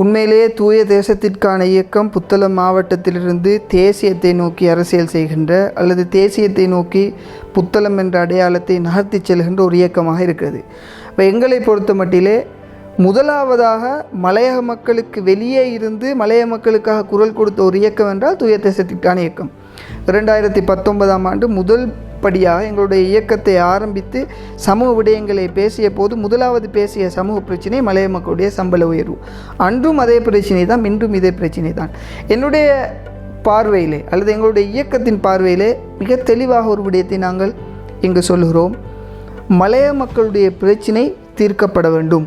உண்மையிலேயே தூய தேசத்திற்கான இயக்கம் புத்தளம் மாவட்டத்திலிருந்து தேசியத்தை நோக்கி அரசியல் செய்கின்ற அல்லது தேசியத்தை நோக்கி புத்தளம் என்ற அடையாளத்தை நகர்த்தி செல்கின்ற ஒரு இயக்கமாக இருக்கிறது. இப்போ எங்களை பொறுத்த மட்டிலே முதலாவதாக மலையக மக்களுக்கு வெளியே இருந்து மலைய மக்களுக்காக குரல் கொடுத்த ஒரு இயக்கம் என்றால் தூய தேசத்திற்கான இயக்கம். இரண்டாயிரத்தி பத்தொன்பதாம் ஆண்டு முதல் படியாக எங்களுடைய இயக்கத்தை ஆரம்பித்து சமூக விடயங்களை பேசிய போது முதலாவது பேசிய சமூக பிரச்சனை மலைய மக்களுடைய சம்பள உயர்வு. அன்றும் அதே பிரச்சனை தான் இன்றும் இதே பிரச்சனை தான். என்னுடைய பார்வையிலே அல்லது எங்களுடைய இயக்கத்தின் பார்வையிலே மிக தெளிவாக ஒரு விடயத்தை நாங்கள் இங்கு சொல்கிறோம். மலைய மக்களுடைய பிரச்சினை தீர்க்கப்பட வேண்டும்.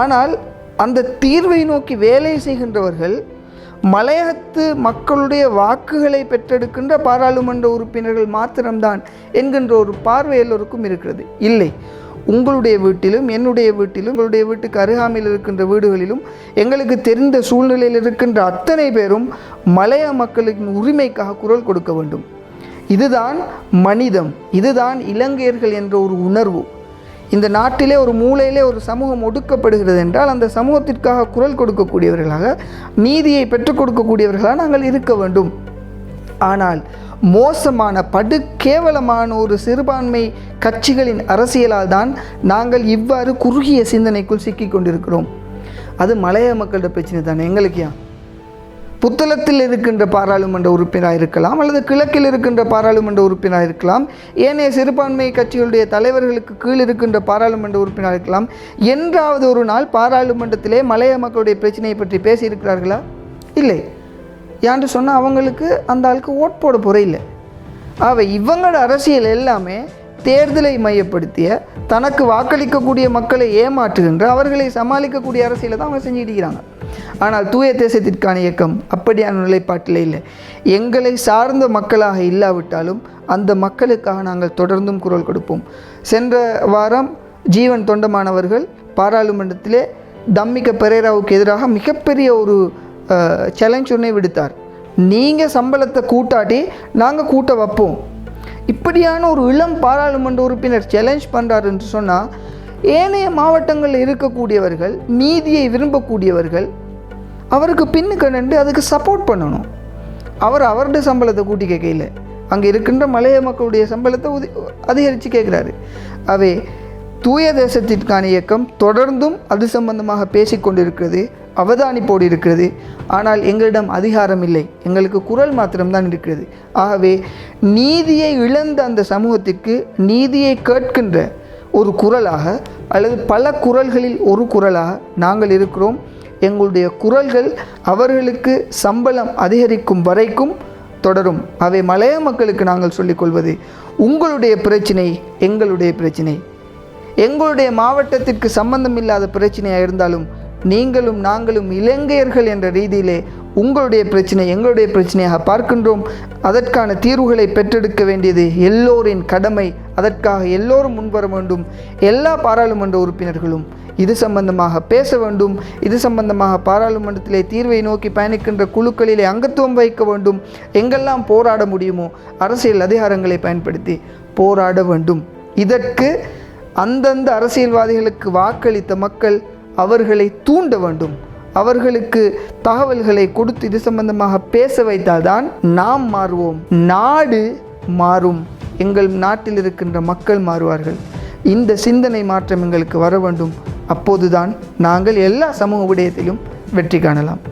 ஆனால் அந்த தீர்வை நோக்கி வேலை செய்கின்றவர்கள் மலையகத்து மக்களுடைய வாக்குகளை பெற்றெடுக்கின்ற பாராளுமன்ற உறுப்பினர்கள் மாத்திரம்தான் என்கின்ற ஒரு பார்வை எல்லோருக்கும் இருக்கிறது. இல்லை உங்களுடைய வீட்டிலும் என்னுடைய வீட்டிலும் உங்களுடைய வீட்டுக்கு அருகாமையில் இருக்கின்ற வீடுகளிலும் எங்களுக்கு தெரிந்த சூழ்நிலையில் இருக்கின்ற அத்தனை பேரும் மலைய மக்களின் உரிமைக்காக குரல் கொடுக்க வேண்டும். இதுதான் மனிதம் இதுதான் இலங்கையர்கள் என்ற ஒரு உணர்வு. இந்த நாட்டிலே ஒரு மூலையிலே ஒரு சமூகம் ஒடுக்கப்படுகிறது என்றால் அந்த சமூகத்திற்காக குரல் கொடுக்கக்கூடியவர்களாக நீதியை பெற்றுக் கொடுக்கக்கூடியவர்களாக நாங்கள் இருக்க வேண்டும். ஆனால் மோசமான படு கேவலமான ஒரு சிறுபான்மை கட்சிகளின் அரசியலால் தான் நாங்கள் இவ்வாறு குறுகிய சிந்தனைக்குள் சிக்கிக் கொண்டிருக்கிறோம். அது மலைய மக்களோட பிரச்சனை தானே எங்களுக்கு? ஏன் புத்தளத்தில் இருக்கின்ற பாராளுமன்ற உறுப்பினராக இருக்கலாம் அல்லது கிழக்கில் இருக்கின்ற பாராளுமன்ற உறுப்பினராக இருக்கலாம் ஏனைய சிறுபான்மை கட்சிகளுடைய தலைவர்களுக்கு கீழ் இருக்கின்ற பாராளுமன்ற உறுப்பினராக இருக்கலாம் என்றாவது ஒரு நாள் பாராளுமன்றத்திலே மலைய மக்களுடைய பிரச்சனையை பற்றி பேசியிருக்கிறார்களா? இல்லை. ஏன்ட்டு சொன்னால் அவங்களுக்கு அந்த ஆளுக்கு ஓட் போட போகிற இல்லை. ஆக இவங்களோட அரசியல் எல்லாமே தேர்தலை மையப்படுத்திய தனக்கு வாக்களிக்கக்கூடிய மக்களை ஏமாற்றுகின்ற அவர்களை சமாளிக்கக்கூடிய அரசியலை தான் அவங்க செஞ்சுட்டு இருக்கிறாங்க. ஆனால் தூய தேசத்திற்கான இயக்கம் அப்படியான நிலைப்பாட்டில் இல்லை. எங்களை சார்ந்த மக்களாக இல்லாவிட்டாலும் அந்த மக்களுக்காக நாங்கள் தொடர்ந்தும் குரல் கொடுப்போம். சென்ற வாரம் ஜீவன் தொண்டமானவர்கள் பாராளுமன்றத்திலே தம்மிக்க பெரேராவுக்கு எதிராக மிகப்பெரிய ஒரு சேலஞ்ச் ஒன்றை விடுத்தார். நீங்கள் சம்பளத்தை கூட்டாட்டி நாங்கள் கூட்ட வைப்போம். இப்படியான ஒரு இளம் பாராளுமன்ற உறுப்பினர் சேலஞ்ச் பண்ணுறார் என்று சொன்னால் ஏனைய மாவட்டங்களில் இருக்கக்கூடியவர்கள் நீதியை விரும்பக்கூடியவர்கள் அவருக்கு பின்னுக்கு நின்று அதுக்கு சப்போர்ட் பண்ணணும். அவர் அவருடைய சம்பளத்தை கூட்டி கேட்கல அங்கே இருக்கின்ற மலைய மக்களுடைய சம்பளத்தை உதி அதிகரித்து கேட்குறாரு. அவை தூய தேசத்திற்கான இயக்கம் தொடர்ந்தும் அது சம்பந்தமாக பேசிக்கொண்டிருக்கிறது அவதானிப்போடு இருக்கிறது. ஆனால் எங்களிடம் அதிகாரம் இல்லை. எங்களுக்கு குரல் மாத்திரம்தான் இருக்கிறது. ஆகவே நீதியை இழந்த அந்த சமூகத்திற்கு நீதியை கேட்கின்ற ஒரு குரலாக அல்லது பல குரல்களில் ஒரு குரலாக நாங்கள் இருக்கிறோம். எங்களுடைய குரல்கள் அவர்களுக்கு சம்பளம் அதிகரிக்கும் வரைக்கும் தொடரும். அவை மலைய மக்களுக்கு நாங்கள் சொல்லிக்கொள்வது உங்களுடைய பிரச்சினை எங்களுடைய பிரச்சினை. எங்களுடைய மாவட்டத்திற்கு சம்பந்தம் இல்லாத பிரச்சனையாக இருந்தாலும் நீங்களும் நாங்களும் இலங்கையர்கள் என்ற ரீதியிலே உங்களுடைய பிரச்சனை எங்களுடைய பிரச்சனையாக பார்க்கின்றோம். அதற்கான தீர்வுகளை பெற்றெடுக்க வேண்டியது எல்லோரின் கடமை. அதற்காக எல்லோரும் முன்வர வேண்டும். எல்லா பாராளுமன்ற உறுப்பினர்களும் இது சம்பந்தமாக பேச வேண்டும். இது சம்பந்தமாக பாராளுமன்றத்திலே தீர்வை நோக்கி பயணிக்கின்ற குழுக்களிலே அங்கத்துவம் வைக்க வேண்டும். எங்கெல்லாம் போராட முடியுமோ அரசியல் அதிகாரங்களை பயன்படுத்தி போராட வேண்டும். இதற்கு அந்தந்த அரசியல்வாதிகளுக்கு வாக்களித்த மக்கள் அவர்களை தூண்ட வேண்டும். அவர்களுக்கு தகவல்களை கொடுத்து இது சம்பந்தமாக பேச வைத்தால்தான் நாம் மாறுவோம். நாடு மாறும். எங்கள் நாட்டில் இருக்கின்ற மக்கள் மாறுவார்கள். இந்த சிந்தனை மாற்றம் எங்களுக்கு வர வேண்டும். அப்போதுதான் நாங்கள் எல்லா சமூக விடயத்திலும் வெற்றி காணலாம்.